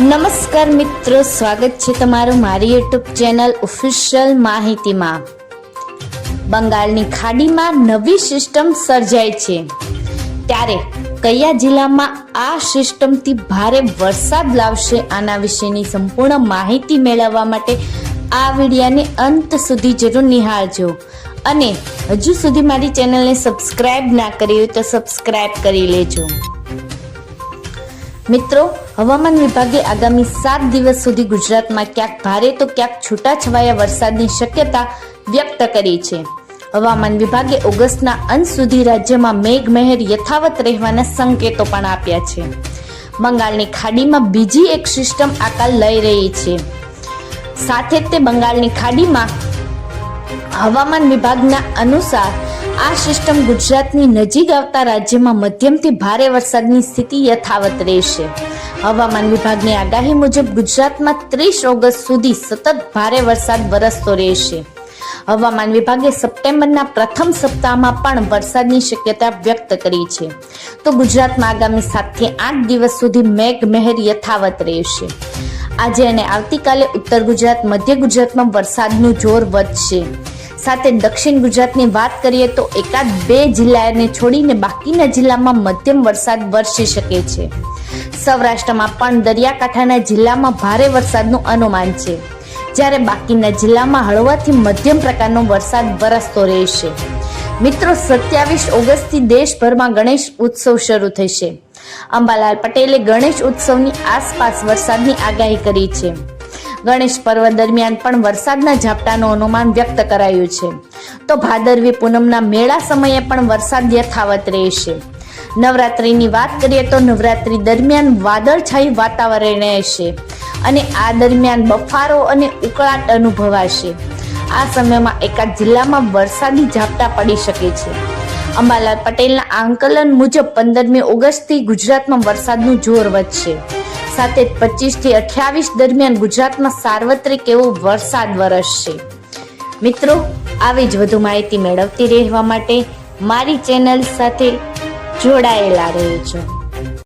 નમસ્કાર મિત્રો, સ્વાગત છે તમારું મારી યુટ્યુબ ચેનલ ઓફિશિયલ માહિતીમાં. બંગાળની ખાડીમાં નવી સિસ્ટમ સર્જાય છે. ત્યારે કયા જિલ્લામાં આ સિસ્ટમથી ભારે વરસાદ લાવશે આના વિશેની સંપૂર્ણ માહિતી મેળવવા માટે આ વિડીયાને અંત સુધી જરૂર નિહાળજો. અને હજુ સુધી મારી ચેનલને સબસ્ક્રાઇબ ના કરી હોય તો સબસ્ક્રાઇબ કરી લેજો. મિત્રો, હવામાન વિભાગે આગામી સાત દિવસ સુધી ગુજરાતમાં ક્યાંક ભારે તો ક્યાંક છૂટાછવાયા વરસાદની શક્યતા વ્યક્ત કરી છે. હવામાન વિભાગે ઓગસ્ટના અંત સુધી રાજ્યમાં મેઘમહેર યથાવત રહેવાના સંકેતો પણ આપ્યા છે. બંગાળની ખાડીમાં બીજી એક સિસ્ટમ આકાર લઈ રહી છે. સાથે તે બંગાળની ખાડીમાં હવામાન વિભાગના અનુસાર આ સિસ્ટમ ગુજરાતની નજીક આવતા રાજ્યમાં મધ્યમથી ભારે વરસાદની સ્થિતિ યથાવત રહેશે. હવામાન વિભાગની આગાહી મુજબ ગુજરાતમાં ત્રીસ ઓગસ્ટ સુધી સતત ભારે વરસાદ વરસતો રહેશે. હવામાન વિભાગે સપ્ટેમ્બરના પ્રથમ સપ્તાહમાં પણ વરસાદની શક્યતા વ્યક્ત કરી છે. તો ગુજરાતમાં આગામી સાતથી આઠ દિવસ સુધી મેઘ મહેર યથાવત રહેશે. આજે અને આવતીકાલે ઉત્તર ગુજરાત, મધ્ય ગુજરાતમાં વરસાદનું જોર વધશે. સાથે દક્ષિણ ગુજરાતની વાત કરીએ તો એકાદ બે જિલ્લાને છોડીને બાકીના જિલ્લામાં મધ્યમ વરસાદ વરસી શકે છે. સૌરાષ્ટ્રમાં પણ દરિયાકાંઠાના જિલ્લામાં ભારે વરસાદનું અનુમાન છે. જ્યારે બાકીના જિલ્લામાં હળવાથી મધ્યમ પ્રકારનો વરસાદ વરસતો રહેશે. મિત્રો, સત્યાવીસ ઓગસ્ટથી દેશભરમાં ગણેશ ઉત્સવ શરૂ થશે. અંબાલાલ પટેલે ગણેશ ઉત્સવની આસપાસ વરસાદની આગાહી કરી છે. ગણેશ પર્વ દરમિયાન પણ વરસાદના ઝાપટાનું અનુમાન વ્યક્ત કરાયું છે. તો ભાદરવી પૂનમના મેળા સમયે પણ વરસાદ યથાવત રહેશે. નવરાત્રિની વાત કરીએ તો નવરાત્રિ દરમિયાન વાદળછાયું વાતાવરણ રહેશે અને આ દરમિયાન બફારો અને ઉકળાટ અનુભવાશે. આ સમયમાં એકાદ જિલ્લામાં વરસાદી ઝાપટા પડી શકે છે. અંબાલાલ પટેલના આંકલન મુજબ પંદરમી ઓગસ્ટથી ગુજરાતમાં વરસાદનું જોર વધશે. સાથે પચીસથી અઠ્યાવીસ દરમિયાન ગુજરાતમાં સાર્વત્રિક એવો વરસાદ વરસશે. મિત્રો, આવી જ વધુ માહિતી મેળવતી રહેવા માટે મારી ચેનલ સાથે જોડાયેલા રહેજો.